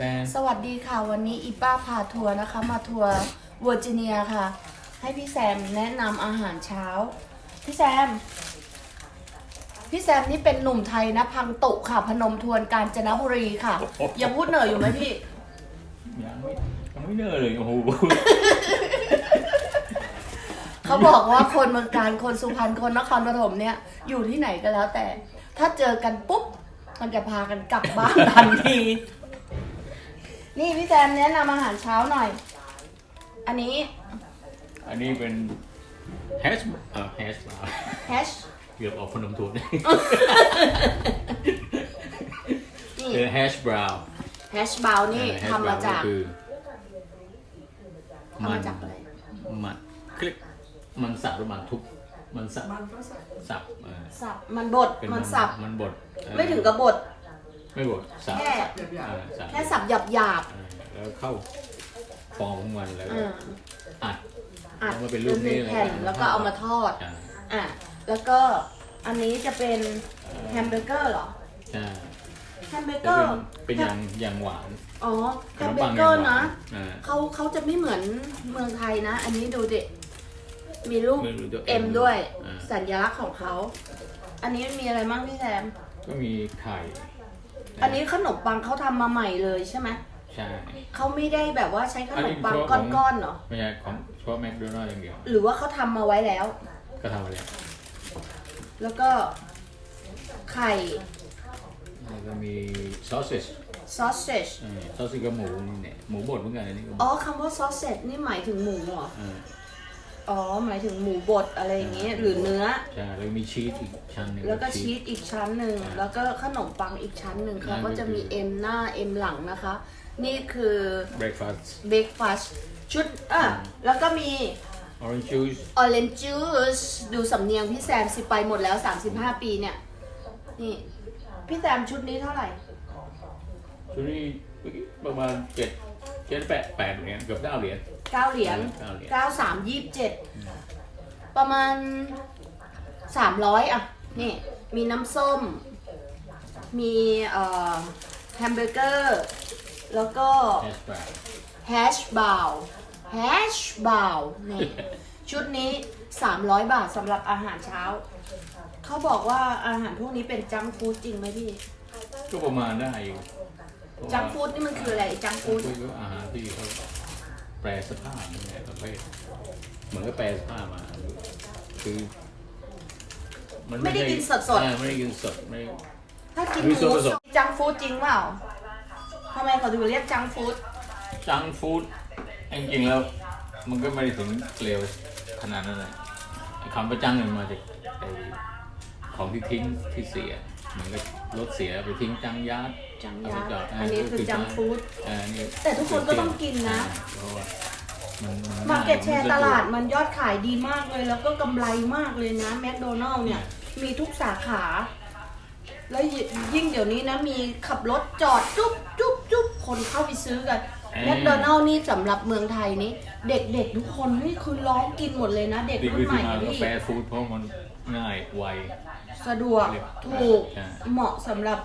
แตนสวัสดีค่ะ วันนี้อีป้าพาทัวร์นะคะ มาทัวร์เวอร์จิเนียค่ะ ให้พี่แซมแนะนำอาหารเช้า พี่แซม พี่แซมนี่เป็นหนุ่มไทยนะ พังตุค่ะ พนมทวนกาญจนบุรีค่ะ ยังพูดเหนื่อยอยู่ไหมพี่ ยังไม่ยังไม่เนอเลยโอ้โห เขาบอกว่าคนเมืองการคนสุพรรณคนนครปฐมเนี่ย อยู่ที่ไหนก็แล้วแต่ ถ้าเจอกันปุ๊บ มันจะพากันกลับบ้านทันที นี่พี่แซมแนะนำอาหารเช้าหน่อย อันนี้อันนี้เป็นแฮชเอ่อแฮชแฮชเกือบออกขนมถั่วนี่นี่คือแฮชบราวน์แฮชบราวน์นี่ทำมาจากคือทำมาจากอะไรมันคลิกมันสับหรือมันทุบมันสับสับเออสับมันบดเป็นมันสับมันบดเออไม่ถึงกับบด ไม่บดสับแค่เออสับแค่สับหยาบหยาบเออแล้วเข้าฟองของมันแล้วๆก็อ่าอัด อัดแล้วก็เป็นรูปนี้เลย แผ่นแล้วก็เอามาทอดใช่อะแล้วก็อันนี้จะเป็นแฮมเบอร์เกอร์เหรอใช่แฮมเบอร์เกก็อร์เป็นเป็นอย่างอย่างหวานอ๋อแฮขนมมเบอปังร์อเกย่าองร์หวานะนอ่า เขาเขาจะไม่เหมือนเมืองไทยนะ อันนี้ดูเด็มีรูปมีรูปตัวเอ็ม M ด้วย อ่า สัญลักษณ์ของเขา อันนี้มีอะไรบ้างพี่แซมก็มีไข่ อันนี้ขนมปังเขาทำมาใหม่เลยใช่ไหมใช่เขาไม่ได้แบบว่าใช้ขนมปังอันนี้เพราะก้อนๆเหรอไม่ใช่ของเฉพาะแมคโดนัลด์อย่างเดียว หรือว่าเขาทำมาไว้แล้ว ก็ทำมาแล้วแล้วก็ไข่แล้วก็มีซอสเซจซอสเซจซอสเซจกับหมูนี่เนี่ยหมูบดเหมือนกันอันนี้ก็อ๋อคำว่าซอสเซจนี่หมายถึงหมูเหรอาอ๋อ หมายถึงหมูบดอะไรอย่างเงี้ยหรือเนื้อ ใช่แล้วมีชีสอีกชั้นหนึงแล้วก็ชีสอีกชั้นหนึ่งอ่าแล้วก็ขนมปังอีกชั้นหนึ่งเขานั่นก็ก็จะมีคือเอ็มหน้าเอ็มหลังนะคะ นี่คือเบรคฟาสต์เบรกฟาสชุดอะแล้วก็มีออเรนจ์จูส orange juice ดูสำเนียงพี่แซมสิไปหมดแล้ว 35 ปีเนี่ย นี่ พี่แซมชุดนี้เท่าไหร่ ชุดนี้ประมาณเจ็ดเจ็ดแปดแปดเหรียญเกือบเก้าเหรียญ 9เหรียญเก้าเหรียญ9 3 27ประมาณ300อะ นี่มีน้ำส้ม มีเอ่อแฮมเบอร์เกอร์ แล้วก็ แฮชบราวน์แฮชบาวแฮชบาวนี่ชุดนี้ 300 บาทสำหรับอาหารเช้า เขาบอกว่าอาหารพวกนี้เป็นจังก์ฟู้ดจริงไหมพี่ ก็ประมาณได้อยู่เพราะว่าจังก์ฟู้ดนี่มันคืออะไรจังก์ฟู้ดก็อาหารที่เขา แปรสภาพนี่แหละประเภทเหมือนก็แปรสภาพมา คือไม่ได้กินสดๆ อ่าไม่ได้กินสดไม่ ถ้ากินหมีส่มูวนผสม จังก์ฟู้ดจริงเปล่าทำไมเขาถึงเรียกจังก์ฟู้ดจังฟู้ดจริงๆแล้ว มันก็ไม่ได้ถึงเร็วขนาดนั้นเลยไอ้คำว่าจังเนี่ยมันมาจากไอ้ของที่ทิ้งที่เสีย เหมือนกับรถเสียไปทิ้งจังยาดจังเไปยาจดอันนี้คือจังก์ฟู้ดอ่านี่แต่ทุกคนก็ต้องกินนะเพราะว่ามันนมาเก็ตแชร์นตสะวกลาดมันยอดขายดีมากเลย แล้วก็กำไรมากเลยนะแมคโดนัลล์เนี่ยมีทุกสาขา แล้วยิ่งเดี๋ยวนี้นะมีขับรถจอดจุ๊บจุ๊บจุ๊บคนเข้าไปซื้อกัน แมคโดนัลล์นี่สำหรับเมืองไทยนี้เด็กๆทุกคนนี่คือร้องกินหมดเลยนะ เด็กนี่รุ่คืนอใหม่ที่มาอะกาพี่แฟฟู้ดเพราะมันง่ายไว สะดวกถูกใช่ เหมาะสำหรับ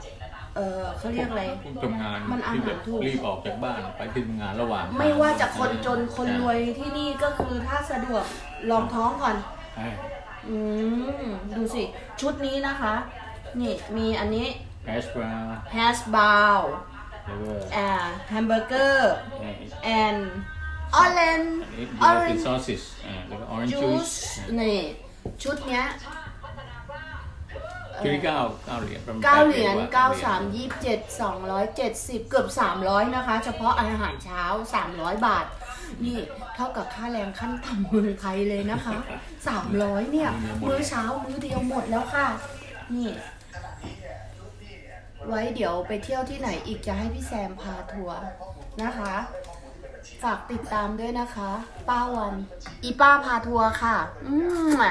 เออเขาเรียกอะไรผู้ทำงานมันอาหารที่แบบถูก รีบออกจากบ้านไปที่ทำงานระหว่างไม่ว่าจะคนจนคนรวยที่นี่ก็คือถ้าสะดวกลองท้องก่อน ใช่อืม ดูสิ ชุดนี้นะคะ นี่มีอันนี้แฮชบราวน์แฮชบาว แล้วก็อ่าแฮมเบอร์เกอร์ไอ้ and orange อันนี้ยูไนเต็ด orange ซอสซิสอ่าแล้วก็ออเรนจ์จูส juice นี่ชุดเนี้ยชุดที่เก้าเก้าเหรียญประมาณเก้าเหรียญแปดเก้าเหรียญสามยี่สิบเจ็ดสองร้อยเจ็ดสิบเกือบสามร้อยนะคะ เฉพาะอาหารเช้าสามร้อยบาท นี่เท่ากับค่าแรงขั้นต่ำเมืองไทยเลยนะคะสามร้อยเนี่ย มื้อเช้ามื้อเดียวหมดแล้วค่ะ นี่ ไว้เดี๋ยวไปเที่ยวที่ไหนอีกจะให้พี่แซมพาทัวร์นะคะ ฝากติดตามด้วยนะคะ ป้าวัน อีป้าพาทัวร์ค่ะ อืม